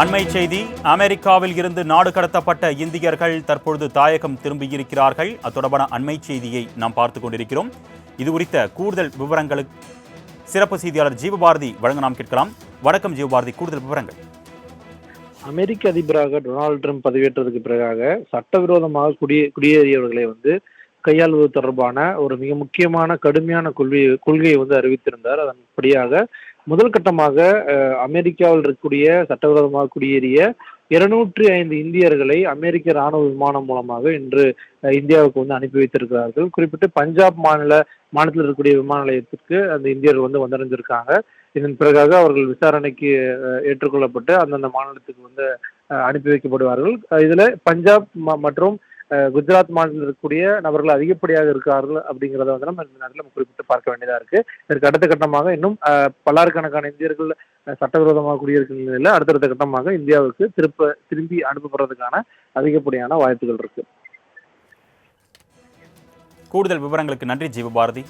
அண்மை செய்தி அமெரிக்காவில் இருந்து நாடு கடத்தப்பட்ட இந்தியர்கள் தற்பொழுது தாயகம் திரும்பியிருக்கிறார்கள். அது தொடர்பான அண்மை செய்தியை நாம் பார்த்து கொண்டிருக்கிறோம். இது குறித்த கூடுதல் விவரங்களுக்கு சிறப்பு செய்தியாளர் ஜீவபாரதி வழங்க நாம் கேட்கலாம். வணக்கம் ஜீவபாரதி கூடுதல் விவரங்கள். அமெரிக்க அதிபராக டொனால்டு ட்ரம்ப் பதவியேற்றதுக்கு பிறகாக சட்டவிரோதமாக குடியே குடியேறியவர்களை வந்து கையாள்வது தொடர்பான ஒரு மிக முக்கியமான கடுமையான கொள்கை கொள்கையை வந்து அறிவித்திருந்தார். அதன்படியாக முதல் கட்டமாக அமெரிக்காவில் இருக்கக்கூடிய சட்டவிரோதமாக குடியேறிய இருநூற்றி ஐந்து இந்தியர்களை அமெரிக்க ராணுவ விமானம் மூலமாக இன்று இந்தியாவுக்கு வந்து அனுப்பி வைத்திருக்கிறார்கள். குறிப்பிட்டு பஞ்சாப் மாநில மாநிலத்தில் இருக்கக்கூடிய விமான நிலையத்திற்கு அந்த இந்தியர்கள் வந்து வந்தடைஞ்சிருக்காங்க. இதன் பிறகாக அவர்கள் விசாரணைக்கு ஏற்றுக்கொள்ளப்பட்டு அந்தந்த மாநிலத்துக்கு வந்து அனுப்பி வைக்கப்படுவார்கள். இதில் இதுல பஞ்சாப் ம- மற்றும் குஜராத் மாநிலத்தில் இருக்கக்கூடிய நபர்கள் அதிகப்படியாக இருக்கிறார்கள் அப்படிங்கிறத வந்து நம்ம இந்த நேரத்தில் குறிப்பிட்டு பார்க்க வேண்டியதா இருக்கு. இதற்கு அடுத்த கட்டமாக இன்னும் அஹ், பல்லாயிரக்கணக்கான இந்தியர்கள் சட்டவிரோதமாக குடியிருக்கிற நிலையில் அடுத்தடுத்த கட்டமாக இந்தியாவுக்கு திருப்ப திரும்பி அனுப்பப்படுறதுக்கான அதிகப்படியான வாய்ப்புகள் இருக்கு. கூடுதல் விவரங்களுக்கு நன்றி ஜீவபாரதி.